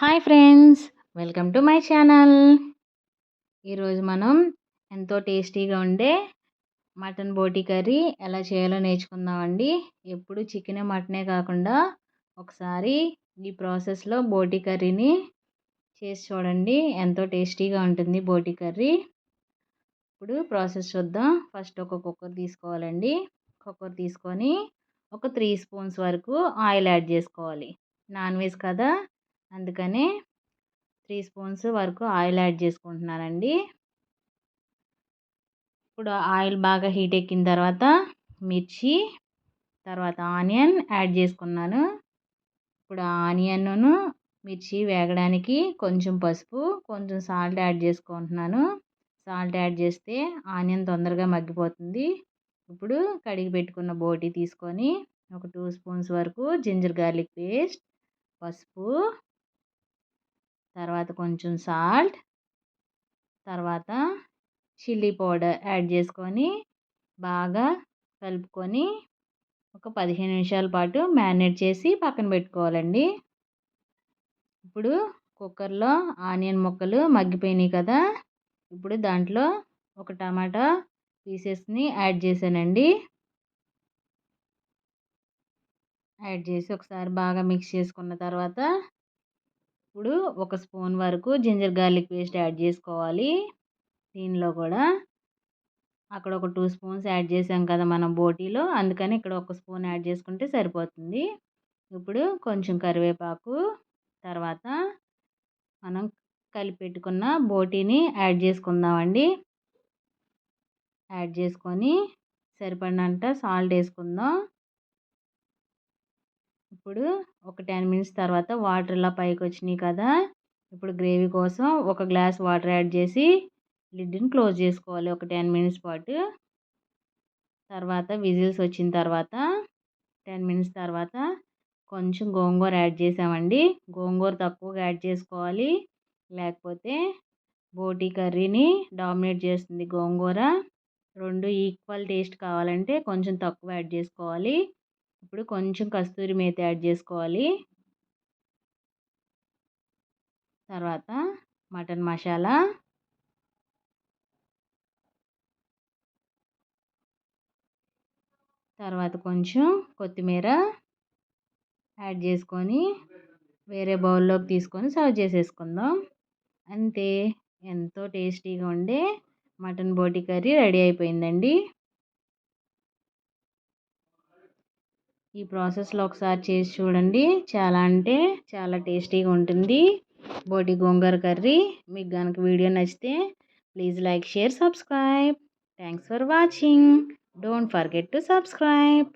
Hi friends welcome to my channel. ఈరోజు మనం ఎంతో టేస్టీగా ఉండే మటన్ బోటీ కర్రీ ఎలా చేయాలో నేర్చుకుందామండి. ఎప్పుడు చికెన్ మటనే కాకుండా ఒకసారి ఈ ప్రాసెస్లో బోటి కర్రీని చేసి చూడండి ఎంతో టేస్టీగా ఉంటుంది బోటి కర్రీ. ఇప్పుడు ప్రాసెస్ చూద్దాం. ఫస్ట్ ఒక కుక్కర్ తీసుకోవాలండి. కుక్కర్ తీసుకొని ఒక త్రీ స్పూన్స్ వరకు ఆయిల్ యాడ్ చేసుకోవాలి. నాన్ వెజ్ కదా అందుకని త్రీ స్పూన్స్ వరకు ఆయిల్ యాడ్ చేసుకుంటున్నానండి. ఇప్పుడు ఆయిల్ బాగా హీట్ ఎక్కిన తర్వాత మిర్చి తర్వాత ఆనియన్ యాడ్ చేసుకున్నాను. ఇప్పుడు ఆనియన్ను మిర్చి వేగడానికి కొంచెం పసుపు కొంచెం సాల్ట్ యాడ్ చేసుకుంటున్నాను. సాల్ట్ యాడ్ చేస్తే ఆనియన్ తొందరగా మగ్గిపోతుంది. ఇప్పుడు కడిగి పెట్టుకున్న బోటి తీసుకొని ఒక టూ స్పూన్స్ వరకు జింజర్ గార్లిక్ పేస్ట్ పసుపు తర్వాత కొంచెం సాల్ట్ తర్వాత చిల్లీ పౌడర్ యాడ్ చేసుకొని బాగా కలుపుకొని ఒక పదిహేను నిమిషాల పాటు మ్యారినేట్ చేసి పక్కన పెట్టుకోవాలండి. ఇప్పుడు కుక్కర్లో ఆనియన్ ముక్కలు మగ్గిపోయినాయి కదా ఇప్పుడు దాంట్లో ఒక టమాటా పీసెస్ని యాడ్ చేశానండి. యాడ్ చేసి ఒకసారి బాగా మిక్స్ చేసుకున్న తర్వాత ఇప్పుడు ఒక స్పూన్ వరకు జింజర్ గార్లిక్ పేస్ట్ యాడ్ చేసుకోవాలి. దీనిలో కూడా అక్కడ ఒక టూ స్పూన్స్ యాడ్ చేసాం కదా మనం బోటీలో. అందుకని ఇక్కడ ఒక స్పూన్ యాడ్ చేసుకుంటే సరిపోతుంది. ఇప్పుడు కొంచెం కరివేపాకు తర్వాత మనం కలిపెట్టుకున్న బోటీని యాడ్ చేసుకుందామండి. యాడ్ చేసుకొని సరిపడినంత సాల్ట్ వేసుకుందాం. ఇప్పుడు ఒక టెన్ మినిట్స్ తర్వాత వాటర్ ఇలా పైకి వచ్చినాయి కదా ఇప్పుడు గ్రేవీ కోసం ఒక గ్లాస్ వాటర్ యాడ్ చేసి లిడ్ని క్లోజ్ చేసుకోవాలి ఒక టెన్ మినిట్స్ పాటు. తర్వాత విజిల్స్ వచ్చిన తర్వాత టెన్ మినిట్స్ తర్వాత కొంచెం గోంగూర యాడ్ చేసామండి. గోంగూర తక్కువగా యాడ్ చేసుకోవాలి లేకపోతే బోటీ కర్రీని డామినేట్ చేస్తుంది గోంగూర. రెండు ఈక్వల్ టేస్ట్ కావాలంటే కొంచెం తక్కువ యాడ్ చేసుకోవాలి. ఇప్పుడు కొంచెం కస్తూరి మేత యాడ్ చేసుకోవాలి. తర్వాత మటన్ మసాలా. తర్వాత కొంచెం కొత్తిమీర యాడ్ చేసుకొని వేరే బౌల్లోకి తీసుకొని సర్వ్ చేసేసుకుందాం. అంతే. ఎంతో టేస్టీగా ఉండే మటన్ బోటి కర్రీ రెడీ అయిపోయిందండి. ఈ ప్రాసెస్లో ఒకసారి చేసి చూడండి. చాలా అంటే చాలా టేస్టీగా ఉంటుంది. బోటి గోంగూర కర్రీ. మీకు కనుక వీడియో నచ్చితే please like share subscribe. Thanks for watching. Don't forget to subscribe.